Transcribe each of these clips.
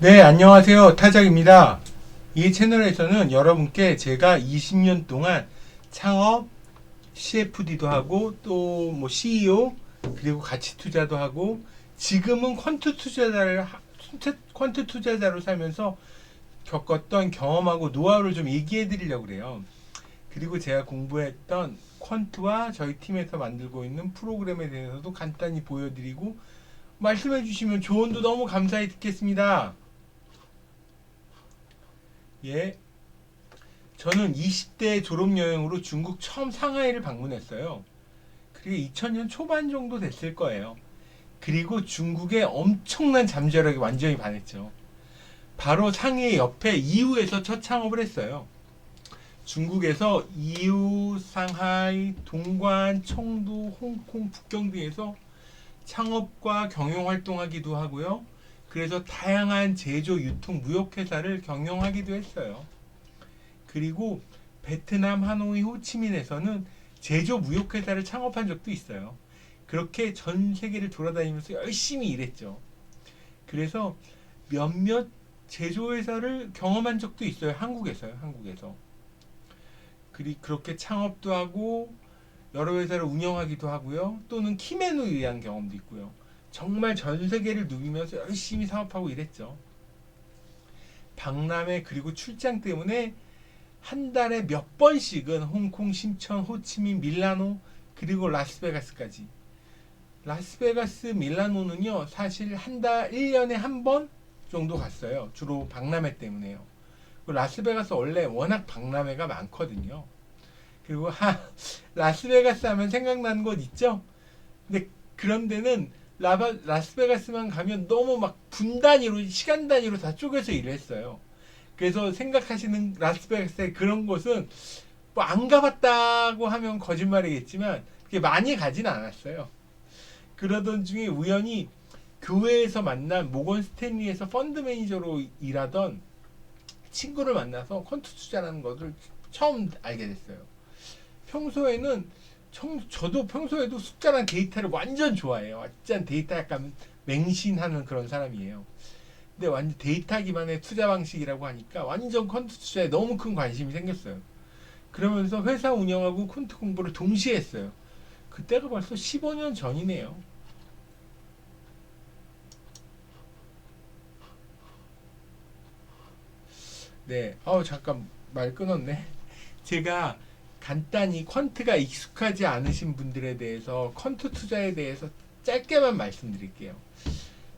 네, 안녕하세요. 타작입니다. 이 채널에서는 여러분께 제가 20년 동안 창업, CFD도 하고 또 뭐 CEO 그리고 가치 투자도 하고 지금은 퀀트 투자자를 퀀트 투자자로 살면서 겪었던 경험하고 노하우를 좀 얘기해 드리려고 그래요. 그리고 제가 공부했던 퀀트와 저희 팀에서 만들고 있는 프로그램에 대해서도 간단히 보여드리고 말씀해 주시면 조언도 너무 감사히 듣겠습니다. 예. 저는 20대 졸업 여행으로 중국 처음 상하이를 방문했어요. 그게 2000년 초반 정도 됐을 거예요. 그리고 중국의 엄청난 잠재력에 완전히 반했죠. 바로 상해 옆에 이우에서 첫 창업을 했어요. 중국에서 이우, 상하이, 동관, 청도, 홍콩, 북경 등에서 창업과 경영 활동하기도 하고요. 그래서 다양한 제조, 유통, 무역 회사를 경영하기도 했어요. 그리고 베트남 하노이 호치민에서는 제조 무역 회사를 창업한 적도 있어요. 그렇게 전 세계를 돌아다니면서 열심히 일했죠. 그래서 몇몇 제조 회사를 경험한 적도 있어요. 한국에서요. 한국에서. 그리 그렇게 창업도 하고 여러 회사를 운영하기도 하고요. 또는 키맨을 위한 경험도 있고요. 정말 전 세계를 누비면서 열심히 사업하고 일했죠. 박람회 그리고 출장 때문에 한 달에 몇 번씩은 홍콩, 심천, 호치민, 밀라노 그리고 라스베가스까지. 라스베가스, 밀라노는요. 사실 한 달 1년에 한 번 정도 갔어요. 주로 박람회 때문에요. 그 라스베가스 원래 워낙 박람회가 많거든요. 그리고 하, 라스베가스 하면 생각나는 곳 있죠? 근데 그런 데는 라바, 라스베가스만 가면 너무 막 분단위로 시간 단위로 다 쪼개서 일을 했어요. 그래서 생각하시는 라스베가스의 그런 곳은 뭐 안 가봤다고 하면 거짓말이겠지만 그게 많이 가진 않았어요. 그러던 중에 우연히 교회에서 만난 모건 스탠리에서 펀드 매니저로 일하던 친구를 만나서 퀀트 투자라는 것을 처음 알게 됐어요. 평소에는 청, 저도 평소에도 숫자랑 데이터를 완전 좋아해요. 완전 데이터 약간 맹신하는 그런 사람이에요. 근데 완전 데이터 기반의 투자 방식이라고 하니까 완전 퀀트 투자에 너무 큰 관심이 생겼어요. 그러면서 회사 운영하고 퀀트 공부를 동시에 했어요. 그때가 벌써 15년 전이네요. 네, 어 잠깐 말 끊었네. 제가 간단히 퀀트가 익숙하지 않으신 분들에 대해서 퀀트 투자에 대해서 짧게만 말씀드릴게요.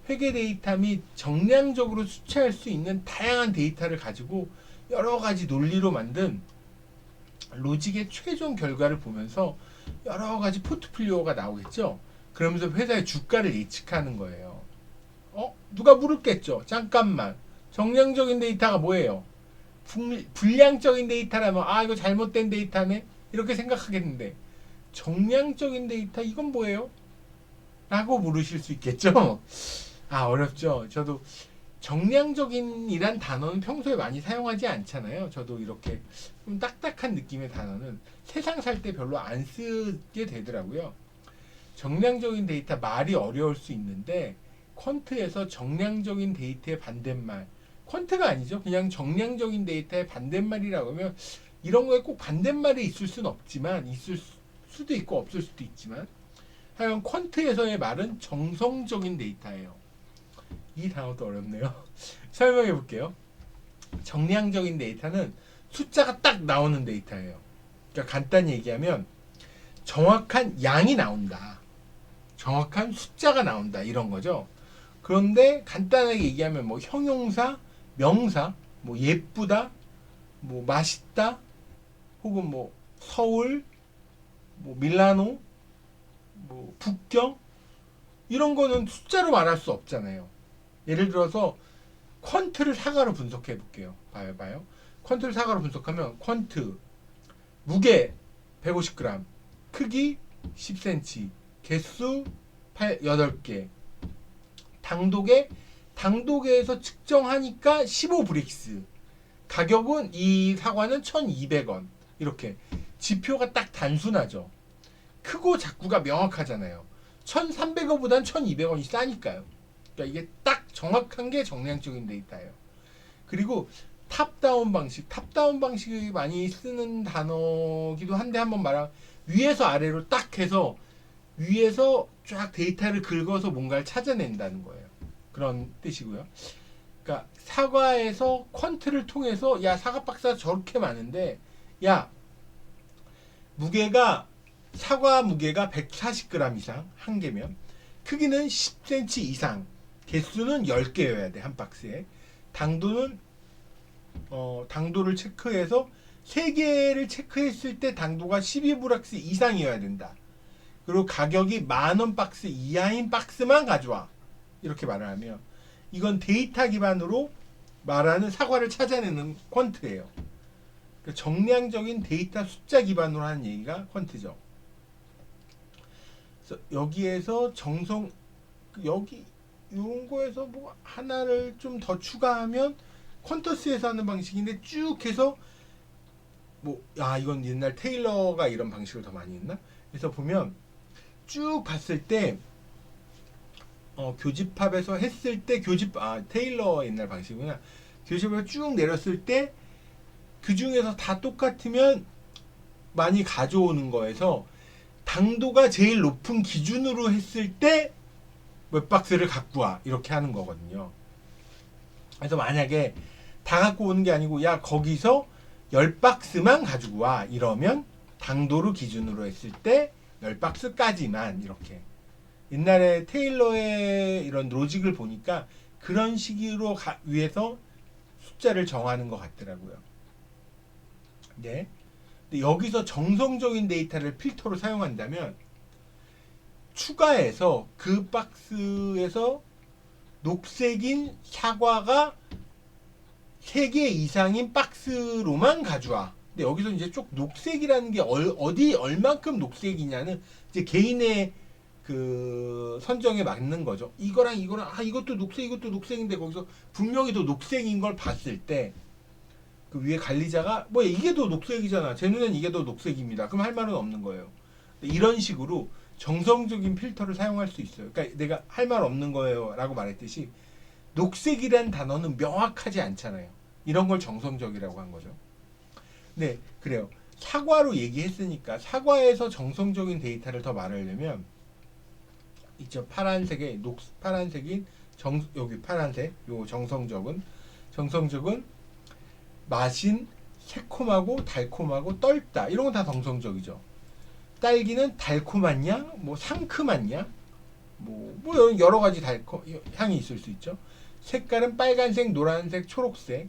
회계 데이터 및 정량적으로 수치할 수 있는 다양한 데이터를 가지고 여러 가지 논리로 만든 로직의 최종 결과를 보면서 여러 가지 포트폴리오가 나오겠죠. 그러면서 회사의 주가를 예측하는 거예요. 어? 누가 물었겠죠. 잠깐만. 정량적인 데이터가 뭐예요? 불- 불량적인 데이터라면 아 이거 잘못된 데이터네 이렇게 생각하겠는데 정량적인 데이터 이건 뭐예요? 라고 물으실 수 있겠죠. 아 어렵죠. 저도 정량적인이란 단어는 평소에 많이 사용하지 않잖아요. 저도 이렇게 좀 딱딱한 느낌의 단어는 세상 살 때 별로 안 쓰게 되더라고요. 정량적인 데이터 말이 어려울 수 있는데 퀀트에서 정량적인 데이터의 반대말 퀀트가 아니죠. 그냥 정량적인 데이터의 반대말이라고 하면 이런 거에 꼭 반대말이 있을 수는 없지만 있을 수- 수도 있고 없을 수도 있지만 하여간 퀀트에서의 말은 정성적인 데이터예요. 이 단어도 어렵네요. 설명해 볼게요. 정량적인 데이터는 숫자가 딱 나오는 데이터예요. 그러니까 간단히 얘기하면 정확한 양이 나온다. 정확한 숫자가 나온다. 이런 거죠. 그런데 간단하게 얘기하면 뭐 형용사, 명사, 뭐 예쁘다, 뭐 맛있다, 혹은 뭐 서울, 뭐 밀라노, 뭐 북경 이런 거는 숫자로 말할 수 없잖아요. 예를 들어서 퀀트를 사과로 분석해 볼게요. 봐요, 봐요. 퀀트를 사과로 분석하면 퀀트 무게 150g, 크기 10cm, 개수 8, 8개, 당도계 당도계에서 측정하니까 15브릭스. 가격은 이 사과는 1,200원. 이렇게 지표가 딱 단순하죠. 크고 작고가 명확하잖아요. 1,300원보단 1,200원이 싸니까요. 그러니까 이게 딱 정확한 게 정량적인 데이터예요. 그리고 탑다운 방식, 탑다운 방식이 많이 쓰는 단어기도 한데 한번 말하 위에서 아래로 딱 해서 위에서 쫙 데이터를 긁어서 뭔가를 찾아낸다는 거예요. 그런 뜻이고요. 그러니까 사과에서 퀀트를 통해서 야 사과 박스가 저렇게 많은데 야 무게가 사과 무게가 140g 이상 한 개면 크기는 10cm 이상 개수는 10개여야 돼 한 박스에 당도는 어 당도를 체크해서 3개를 체크했을 때 당도가 12브락스 이상이어야 된다. 그리고 가격이 만원 박스 이하인 박스만 가져와. 이렇게 말을 하면 이건 데이터 기반으로 말하는 사과를 찾아내는 퀀트예요. 그러니까 정량적인 데이터 숫자 기반으로 하는 얘기가 퀀트죠. 그래서 여기에서 정성 여기 이런 거에서 뭐 하나를 좀 더 추가하면 퀀터스에서 하는 방식인데 쭉 해서 뭐아 이건 옛날 테일러가 이런 방식을 더 많이 했나? 그래서 보면 쭉 봤을 때 어, 교집합에서 했을 때 교집 아 테일러 옛날 방식이구나. 교집합을 쭉 내렸을 때 그 중에서 다 똑같으면 많이 가져오는 거에서 당도가 제일 높은 기준으로 했을 때 몇 박스를 갖고 와 이렇게 하는 거거든요. 그래서 만약에 다 갖고 오는 게 아니고 야 거기서 10박스만 가지고 와 이러면 당도를 기준으로 했을 때 10박스까지만 이렇게 옛날에 테일러의 이런 로직을 보니까 그런 식으로 가, 위해서 숫자를 정하는 것 같더라고요. 네. 여기서 정성적인 데이터를 필터로 사용한다면 추가해서 그 박스에서 녹색인 사과가 3개 이상인 박스로만 가져와. 근데 여기서 이제 쭉 녹색이라는 게 얼, 어디 얼만큼 녹색이냐는 이제 개인의 그 선정에 맞는 거죠. 이거랑 이거랑 아 이것도 녹색 이것도 녹색인데 거기서 분명히 더 녹색인 걸 봤을 때 그 위에 관리자가 뭐 이게 더 녹색이잖아. 제 눈엔 이게 더 녹색입니다. 그럼 할 말은 없는 거예요. 이런 식으로 정성적인 필터를 사용할 수 있어요. 그러니까 내가 할 말 없는 거예요라고 말했듯이 녹색이란 단어는 명확하지 않잖아요. 이런 걸 정성적이라고 한 거죠. 네, 그래요. 사과로 얘기했으니까 사과에서 정성적인 데이터를 더 말하려면 있죠. 파란색의 녹 파란색인 정 여기 파란색 요 정성적은 정성적은 맛인 새콤하고 달콤하고 떫다 이런 건 다 정성적이죠. 딸기는 달콤하냐 뭐 상큼하냐 뭐, 뭐 여러- 가지 달콤 향이 있을 수 있죠. 색깔은 빨간색, 노란색, 초록색.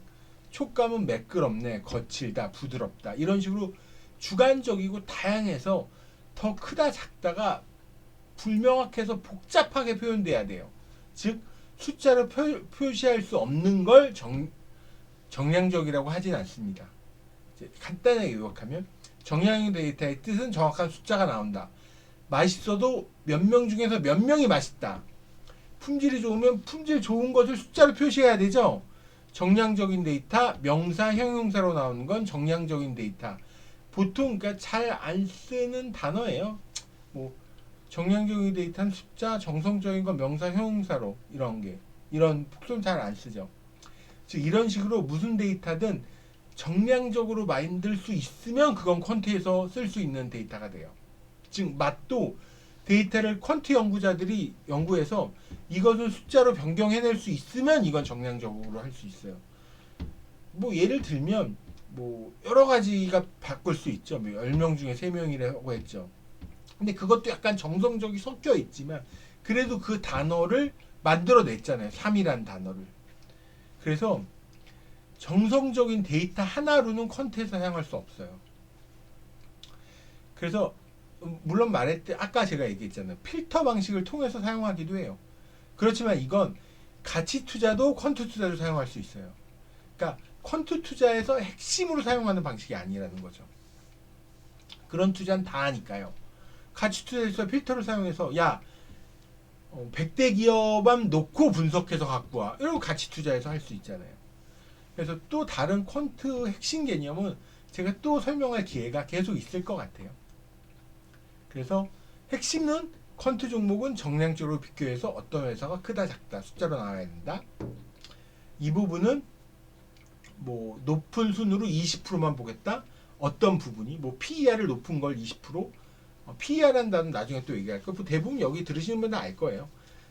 촉감은 매끄럽네, 거칠다, 부드럽다. 이런 식으로 주관적이고 다양해서 더 크다, 작다가 불명확해서 복잡하게 표현돼야 돼요. 즉 숫자로 표, 표시할 수 없는 걸 정, 정량적이라고 하진 않습니다. 간단하게 요약하면 정량의 데이터의 뜻은 정확한 숫자가 나온다. 맛있어도 몇 명 중에서 몇 명이 맛있다. 품질이 좋으면 품질 좋은 것을 숫자로 표시해야 되죠. 정량적인 데이터, 명사, 형용사로 나오는 건 정량적인 데이터. 보통 그러니까 잘 안 쓰는 단어예요. 뭐 정량적인 데이터는 숫자, 정성적인 건 명사, 형용사로 이런 게 이런 복선 잘안 쓰죠. 즉 이런 식으로 무슨 데이터든 정량적으로 만들 수 있으면 그건 퀀트에서 쓸 수 있는 데이터가 돼요. 즉 맛도 데이터를 퀀트 연구자들이 연구해서 이것을 숫자로 변경해낼 수 있으면 이건 정량적으로 할 수 있어요. 뭐 예를 들면 뭐 여러 가지가 바꿀 수 있죠. 뭐 10명 중에 3명이라고 했죠. 근데 그것도 약간 정성적이 섞여 있지만 그래도 그 단어를 만들어냈잖아요. 3이라는 단어를. 그래서 정성적인 데이터 하나로는 퀀트에서 사용할 수 없어요. 그래서 음, 물론 말했듯 아까 제가 얘기했잖아요. 필터 방식을 통해서 사용하기도 해요. 그렇지만 이건 가치 투자도 퀀트 투자도 사용할 수 있어요. 그러니까 퀀트 투자에서 핵심으로 사용하는 방식이 아니라는 거죠. 그런 투자는 다 하니까요. 가치 투자에서 필터를 사용해서 야 어, 100대 기업만 놓고 분석해서 갖고 와. 이런 거 가치 투자에서 할 수 있잖아요. 그래서 또 다른 퀀트 핵심 개념은 제가 또 설명할 기회가 계속 있을 것 같아요. 그래서 핵심은 퀀트 종목은 정량적으로 비교해서 어떤 회사가 크다 작다 숫자로 나와야 된다. 이 부분은 뭐 높은 순으로 20%만 보겠다. 어떤 부분이 뭐 PER을 높은 걸 20%, 어, PER 한다는 나중에 또 얘기할 거고 대부분 여기 들으시는 분들 알 거예요.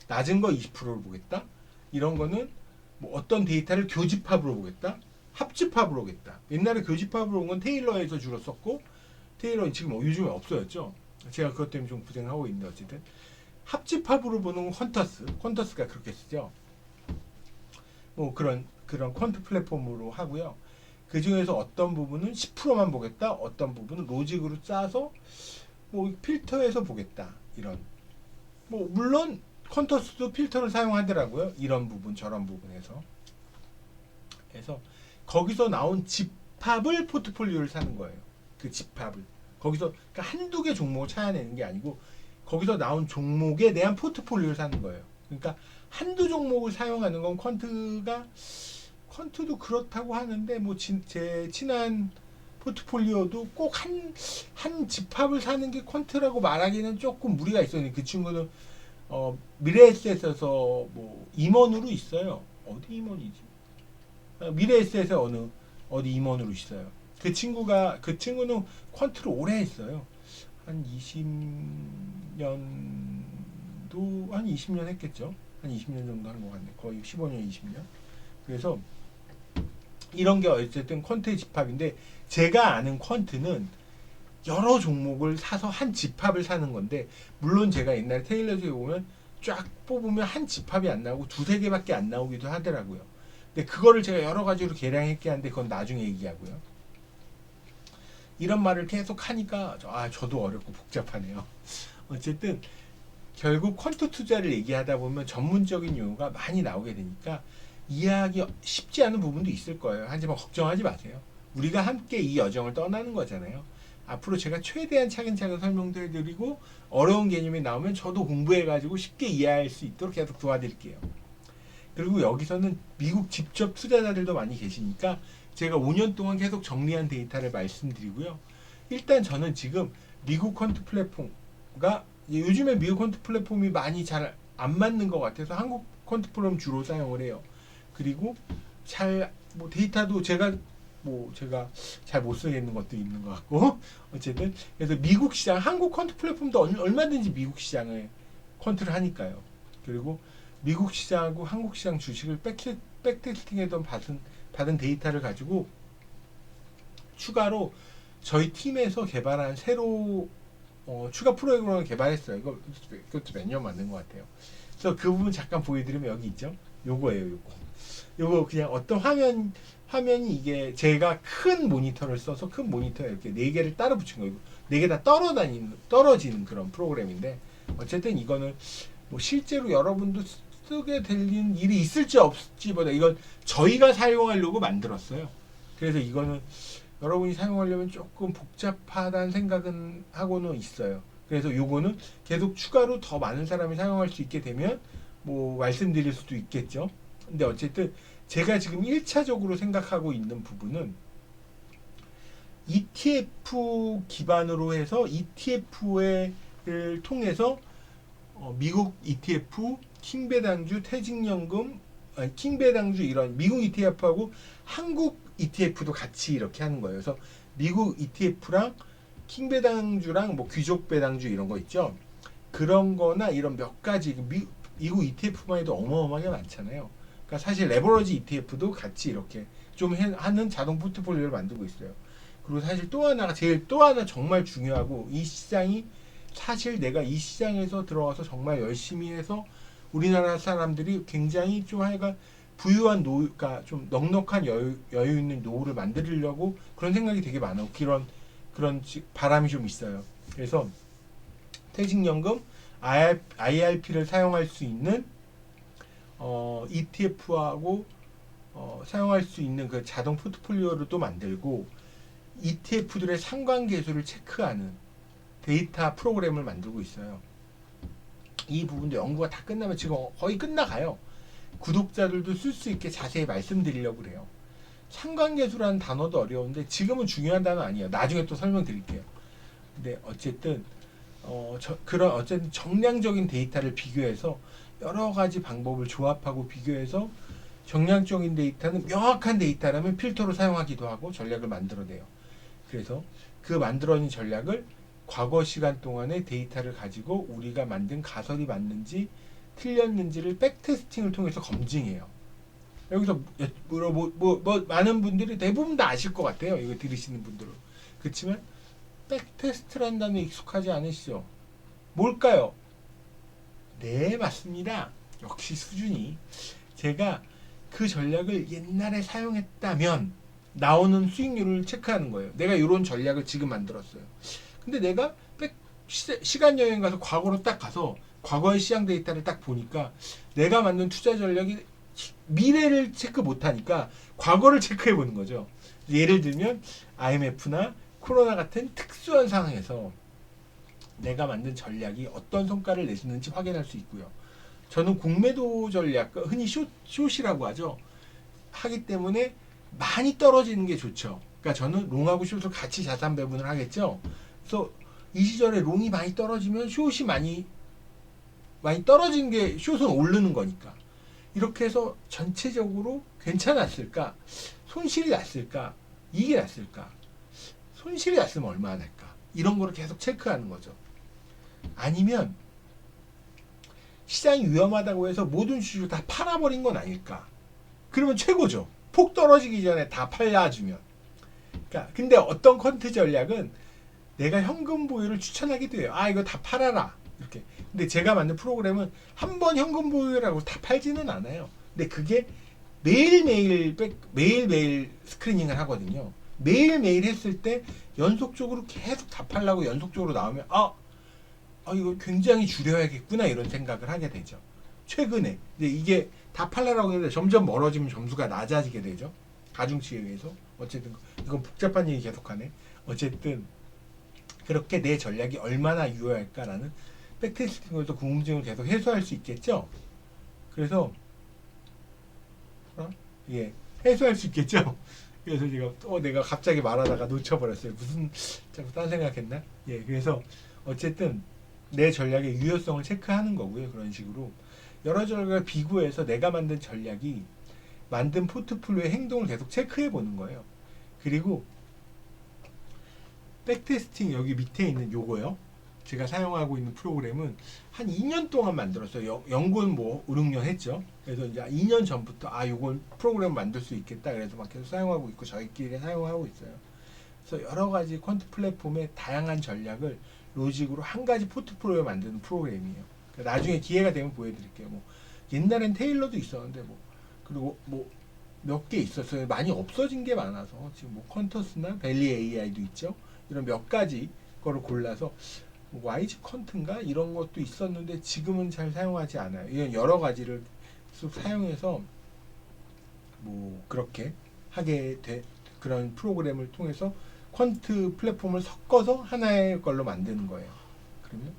낮은 거 20%를 보겠다. 이런 거는 뭐 어떤 데이터를 교집합으로 보겠다. 합집합으로 보겠다. 옛날에 교집합으로 본건 테일러에서 주로 썼고 테일러 지금 요즘에 없어졌죠. 제가 그것 때문에 좀 고생하고 있는데 어쨌든 합집합으로 보는 건 퀀터스, 퀀터스가 그렇게 쓰죠. 뭐 그런 그런 퀀트 플랫폼으로 하고요. 그 중에서 어떤 부분은 10%만 보겠다, 어떤 부분은 로직으로 짜서 뭐 필터해서 보겠다 이런. 뭐 물론 퀀터스도 필터를 사용하더라고요. 이런 부분, 저런 부분에서. 그래서 거기서 나온 집합을 포트폴리오를 사는 거예요. 그 집합을. 거기서 그러니까 한두 개 종목을 찾아내는 게 아니고 거기서 나온 종목에 대한 포트폴리오를 사는 거예요. 그러니까 한두 종목을 사용하는 건 퀀트가 퀀트도 그렇다고 하는데 뭐 제 친한 포트폴리오도 꼭 한 한 집합을 사는 게 퀀트라고 말하기는 조금 무리가 있어요. 그 친구는 어, 미래에셋에서 뭐 임원으로 있어요. 어디 임원이지? 어, 미래에셋에 어느 어디 임원으로 있어요. 그 친구가 그 친구는 퀀트를 오래 했어요. 한 20년도 한 20년 했겠죠. 한 20년 정도 한 것 같네. 거의 15년, 20년. 그래서 이런 게 어쨌든 퀀트의 집합인데 제가 아는 퀀트는 여러 종목을 사서 한 집합을 사는 건데 물론 제가 옛날에 테일러즈에 보면 쫙 뽑으면 한 집합이 안 나오고 두세 개밖에 안 나오기도 하더라고요. 근데 그거를 제가 여러 가지로 계량했게 하는데 그건 나중에 얘기하고요. 이런 말을 계속 하니까 아 저도 어렵고 복잡하네요. 어쨌든 결국 퀀트 투자를 얘기하다 보면 전문적인 용어가 많이 나오게 되니까 이해하기 쉽지 않은 부분도 있을 거예요. 하지만 걱정하지 마세요. 우리가 함께 이 여정을 떠나는 거잖아요. 앞으로 제가 최대한 차근차근 설명도 해드리고 어려운 개념이 나오면 저도 공부해가지고 쉽게 이해할 수 있도록 계속 도와드릴게요. 그리고 여기서는 미국 직접 투자자들도 많이 계시니까 제가 5년 동안 계속 정리한 데이터를 말씀드리고요. 일단 저는 지금 미국 퀀트 플랫폼과 요즘에 미국 퀀트 플랫폼이 많이 잘 안 맞는 것 같아서 한국 퀀트 플랫폼 주로 사용을 해요. 그리고 잘 뭐 데이터도 제가 뭐 제가 잘 못 쓰겠는 것도 있는 것 같고 어쨌든 그래서 미국 시장 한국 퀀트 플랫폼도 얼- 얼마든지 미국 시장을 퀀트를 하니까요. 그리고 미국 시장하고 한국 시장 주식을 백테, 백테스팅해던 받은 받은 데이터를 가지고 추가로 저희 팀에서 개발한 새로 어, 추가 프로그램을 개발했어요. 이거 그것도 몇 년 만든 것 같아요. 그래서 그 부분 잠깐 보여드리면 여기 있죠. 요거예요, 요거. 요거 그냥 어떤 화면 화면이 이게 제가 큰 모니터를 써서 큰 모니터에 이렇게 네 개를 따로 붙인 거예요. 네개 다 떨어다니는 떨어지는 그런 프로그램인데 어쨌든 이거는 뭐 실제로 여러분도 쓰게 될 일이 있을지 없을지보다 이건 저희가 사용하려고 만들었어요. 그래서 이거는 여러분이 사용하려면 조금 복잡하다는 생각은 하고는 있어요. 그래서 요거는 계속 추가로 더 많은 사람이 사용할 수 있게 되면 뭐 말씀드릴 수도 있겠죠. 근데 어쨌든 제가 지금 1차적으로 생각하고 있는 부분은 ETF 기반으로 해서 ETF를 통해서 어, 미국 ETF, 킹배당주, 퇴직연금, 아니, 킹배당주 이런 미국 ETF하고 한국 ETF도 같이 이렇게 하는 거예요. 그래서 미국 ETF랑 킹배당주랑 뭐 귀족배당주 이런 거 있죠. 그런 거나 이런 몇 가지 미국 ETF만 해도 어마어마하게 많잖아요. 그러니까 사실 레버러지 ETF도 같이 이렇게 좀 해- 하는 자동 포트폴리오를 만들고 있어요. 그리고 사실 또 하나가 제일 또 하나 정말 중요하고 이 시장이 사실 내가 이 시장에서 들어가서 정말 열심히 해서 우리나라 사람들이 굉장히 좀 하여간 부유한 노, 그러니까 좀 넉넉한 여유, 여유 있는 노후를 만들려고 그런 생각이 되게 많아요. 그런 그런 지- 바람이 좀 있어요. 그래서 퇴직연금, IRP를 사용할 수 있는 어, ETF하고 어, 사용할 수 있는 그 자동 포트폴리오를 또 만들고 ETF들의 상관계수를 체크하는 데이터 프로그램을 만들고 있어요. 이 부분도 연구가 다 끝나면 지금 거의 끝나가요. 구독자들도 쓸 수 있게 자세히 말씀드리려고 그래요. 상관계수라는 단어도 어려운데 지금은 중요한 단어 아니에요. 나중에 또 설명드릴게요. 근데 어쨌든 어, 저, 그런 어쨌든 정량적인 데이터를 비교해서 여러 가지 방법을 조합하고 비교해서 정량적인 데이터는 명확한 데이터라면 필터로 사용하기도 하고 전략을 만들어내요. 그래서 그 만들어낸 전략을 과거 시간 동안의 데이터를 가지고 우리가 만든 가설이 맞는지 틀렸는지를 백테스팅을 통해서 검증해요. 여기서 뭐, 뭐, 뭐, 뭐 많은 분들이 대부분 다 아실 것 같아요. 이거 들으시는 분들은. 그렇지만 백테스트라는 단어 익숙하지 않으시죠? 뭘까요? 네, 맞습니다. 역시 수준이. 제가 그 전략을 옛날에 사용했다면 나오는 수익률을 체크하는 거예요. 내가 이런 전략을 지금 만들었어요. 근데 내가 백 시, 간 여행 가서 과거로 딱 가서 과거의 시장 데이터를 딱 보니까 내가 만든 투자 전략이 미래를 체크 못하니까 과거를 체크해 보는 거죠. 예를 들면 IMF나 코로나 같은 특수한 상황에서 내가 만든 전략이 어떤 성과를 내주는지 확인할 수 있고요. 저는 공매도 전략, 흔히 숏, 숏이라고 하죠. 하기 때문에 많이 떨어지는 게 좋죠. 그러니까 저는 롱하고 숏을 같이 자산 배분을 하겠죠. 그래서 이 시절에 롱이 많이 떨어지면 숏이 많이 많이 떨어진 게 숏은 오르는 거니까. 이렇게 해서 전체적으로 괜찮았을까? 손실이 났을까? 이익이 났을까? 손실이 났으면 얼마나 날까? 이런 거를 계속 체크하는 거죠. 아니면 시장이 위험하다고 해서 모든 주식을 다 팔아버린 건 아닐까? 그러면 최고죠. 폭 떨어지기 전에 다 팔려주면. 그러니까 근데 어떤 컨트 전략은 내가 현금 보유를 추천하기도 해요. 아 이거 다 팔아라 이렇게. 근데 제가 만든 프로그램은 한 번 현금 보유라고 다 팔지는 않아요. 근데 그게 매일 매일 매일 매일 스크리닝을 하거든요. 매일 매일 했을 때 연속적으로 계속 다 팔라고 연속적으로 나오면 아, 아 이거 굉장히 줄여야겠구나 이런 생각을 하게 되죠. 최근에 이제 이게 다 팔라라고 했는데 점점 멀어지면 점수가 낮아지게 되죠. 가중치에 의해서 어쨌든 이건 복잡한 얘기 계속하네. 어쨌든 그렇게 내 전략이 얼마나 유효할까라는 백테스팅으로서 궁금증을 계속 해소할 수 있겠죠. 그래서 어? 예 해소할 수 있겠죠. 그래서 제가 또 내가 갑자기 말하다가 놓쳐버렸어요. 무슨 자꾸 딴 생각했나? 예, 그래서 어쨌든 내 전략의 유효성을 체크하는 거고요. 그런 식으로 여러 전략을 비교해서 내가 만든 전략이 만든 포트폴리오의 행동을 계속 체크해 보는 거예요. 그리고 백테스팅 여기 밑에 있는 요거요. 제가 사용하고 있는 프로그램은 한 2년 동안 만들었어요. 연구는 뭐 5, 6년 했죠. 그래서 이제 2년 전부터 아 요걸 프로그램 만들 수 있겠다. 그래서 막 계속 사용하고 있고 저희끼리 사용하고 있어요. 그래서 여러 가지 퀀트 플랫폼의 다양한 전략을 로직으로 한 가지 포트폴리오 만드는 프로그램이에요. 그러니까 나중에 기회가 되면 보여드릴게요. 뭐 옛날엔 테일러도 있었는데 뭐 그리고 뭐 몇 개 있었어요. 많이 없어진 게 많아서 지금 뭐 퀀터스나 벨리 AI도 있죠. 이런 몇 가지 거를 골라서 뭐 YG 컨트인가 이런 것도 있었는데 지금은 잘 사용하지 않아요. 이런 여러 가지를 쭉 사용해서 뭐 그렇게 하게 돼 그런 프로그램을 통해서 퀀트 플랫폼을 섞어서 하나의 걸로 만드는 거예요. 그러면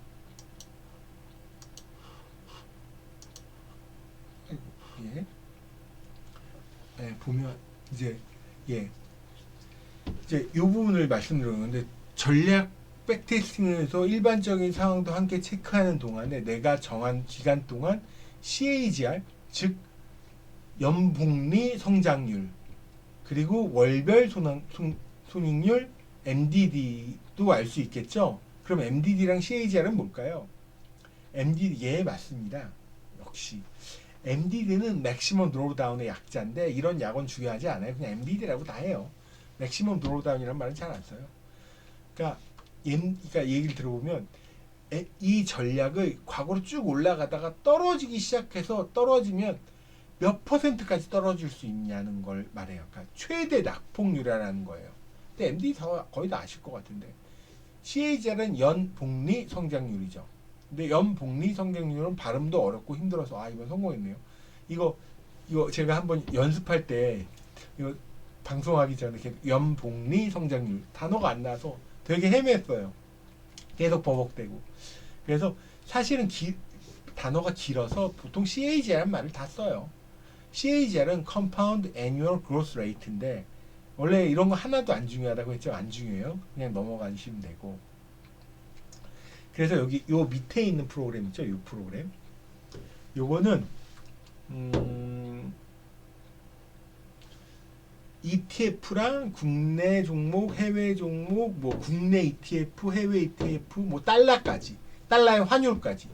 예. 예, 보면 이제 예 이제 이 부분을 말씀드렸는데 전략 백테스팅에서 일반적인 상황도 함께 체크하는 동안에 내가 정한 기간 동안 CAGR 즉 연복리 성장률 그리고 월별 손익, 손익률 MDD도 알 수 있겠죠. 그럼 MDD랑 CAGR은 뭘까요? MDD 예 맞습니다. 역시 MDD는 맥시멈 드로우다운의 약자인데 이런 약은 중요하지 않아요. 그냥 MDD라고 다 해요. 맥시멈 드로우다운이라는 말은 잘 안 써요. 그러니까 그러니까 얘기를 들어보면 에, 이 전략을 과거로 쭉 올라가다가 떨어지기 시작해서 떨어지면 몇 퍼센트까지 떨어질 수 있냐는 걸 말해요. 그러니까 최대 낙폭률이라는 거예요. 근데 MD 다 거의 다 아실 것 같은데 CAGR은 연복리 성장률이죠. 근데 연복리 성장률은 발음도 어렵고 힘들어서 아 이번 성공했네요. 이거 이거 제가 한번 연습할 때 이거 방송하기 전에 연복리 성장률 단어가 안 나서 되게 헤맸어요. 계속 버벅대고. 그래서 사실은 기, 단어가 길어서 보통 CAGR란 말을 다 써요. CAGR은 Compound Annual Growth Rate인데 원래 이런 거 하나도 안 중요하다고 했죠. 안 중요해요. 그냥 넘어가시면 되고. 그래서 여기 요 밑에 있는 프로그램 있죠? 요 프로그램. 요거는 음, ETF랑 국내 종목, 해외 종목, 뭐 국내 ETF, 해외 ETF, 뭐 달러까지, 달러의 환율까지.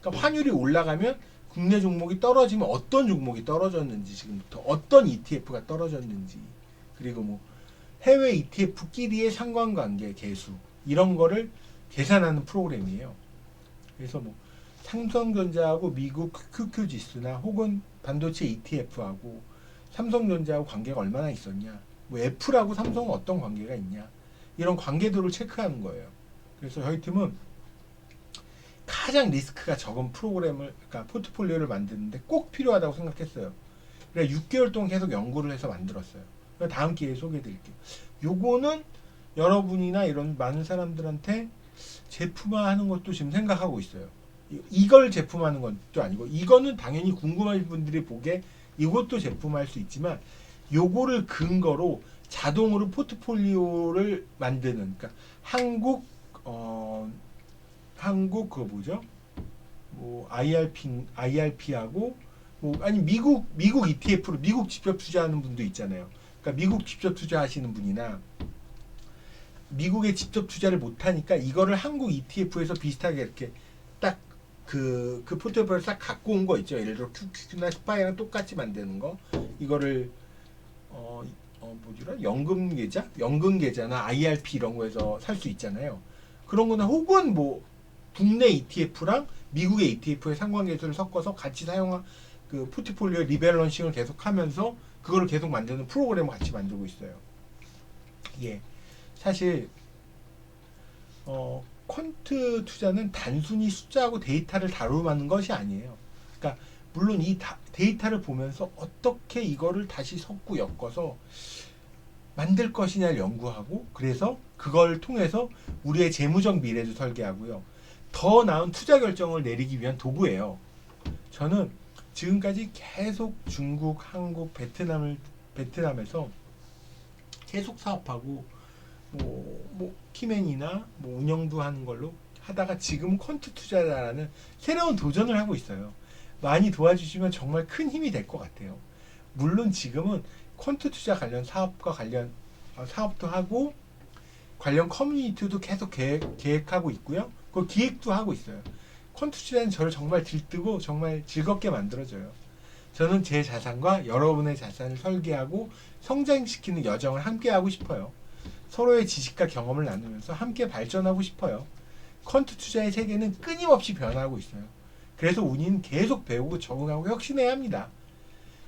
그러니까 환율이 올라가면 국내 종목이 떨어지면 어떤 종목이 떨어졌는지 지금부터 어떤 ETF가 떨어졌는지 그리고 뭐 해외 ETF끼리의 상관관계 개수 이런 거를 계산하는 프로그램이에요. 그래서 뭐 삼성전자하고 미국 QQ 지수나 혹은 반도체 ETF하고 삼성전자하고 관계가 얼마나 있었냐, 뭐 애플하고 삼성은 어떤 관계가 있냐 이런 관계도를 체크하는 거예요. 그래서 저희 팀은 가장 리스크가 적은 프로그램을, 그러니까 포트폴리오를 만드는데 꼭 필요하다고 생각했어요. 그래 6개월 동안 계속 연구를 해서 만들었어요. 다음 기회에 소개해 드릴게요. 요거는 여러분이나 이런 많은 사람들한테 제품화하는 것도 지금 생각하고 있어요. 이- 이걸 제품하는 것도 아니고 이거는 당연히 궁금한 분들이 보게 이것도 제품할 수 있지만 요거를 근거로 자동으로 포트폴리오를 만드는 그러니까 한국 어 한국 그거 뭐죠? 뭐 IRP IRP하고 뭐 아니 미국 미국 ETF로 미국 직접 투자하는 분도 있잖아요. 그러니까 미국 직접 투자하시는 분이나 미국에 직접 투자를 못 하니까 이거를 한국 ETF에서 비슷하게 이렇게 딱 그 그 포트폴리오를 딱 갖고 온 거 있죠. 예를 들어 QQ나 스파이랑 똑같이 만드는 거 이거를 어, 어 뭐지라 연금 계좌, 연금 계좌나 IRP 이런 거에서 살 수 있잖아요. 그런 거나 혹은 뭐 국내 ETF랑 미국의 ETF의 상관계수를 섞어서 같이 사용한 그 포트폴리오 리밸런싱을 계속하면서 그거를 계속 만드는 프로그램을 같이 만들고 있어요. 예, 사실 어 퀀트 투자는 단순히 숫자하고 데이터를 다루는 것이 아니에요. 그러니까 물론 이 다- 데이터를 보면서 어떻게 이거를 다시 섞고 엮어서 만들 것이냐를 연구하고 그래서 그걸 통해서 우리의 재무적 미래도 설계하고요. 더 나은 투자 결정을 내리기 위한 도구예요. 저는 지금까지 계속 중국, 한국, 베트남을 베트남에서 계속 사업하고 뭐, 뭐 키맨이나 뭐 운영도 하는 걸로 하다가 지금 퀀트 투자라는 새로운 도전을 하고 있어요. 많이 도와주시면 정말 큰 힘이 될 것 같아요. 물론 지금은 퀀트 투자 관련 사업과 관련 어, 사업도 하고 관련 커뮤니티도 계속 계획, 계획하고 있고요. 그 기획도 하고 있어요. 투자는 저를 정말 들뜨고 정말 즐겁게 만들어줘요. 저는 제 자산과 여러분의 자산을 설계하고 성장시키는 여정을 함께 하고 싶어요. 서로의 지식과 경험을 나누면서 함께 발전하고 싶어요. 퀀트 투자의 세계는 끊임없이 변화하고 있어요. 그래서 우리는 계속 배우고 적응하고 혁신해야 합니다.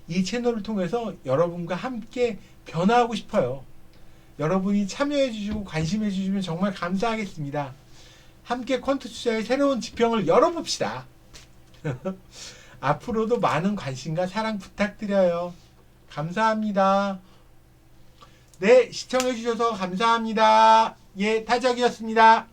이 채널을 통해서 여러분과 함께 변화하고 싶어요. 여러분이 참여해 주시고 관심해 주시면 정말 감사하겠습니다. 함께 퀀트 투자의 새로운 지평을 열어봅시다. 앞으로도 많은 관심과 사랑 부탁드려요. 감사합니다. 네, 시청해 주셔서 감사합니다. 예, 타작이었습니다.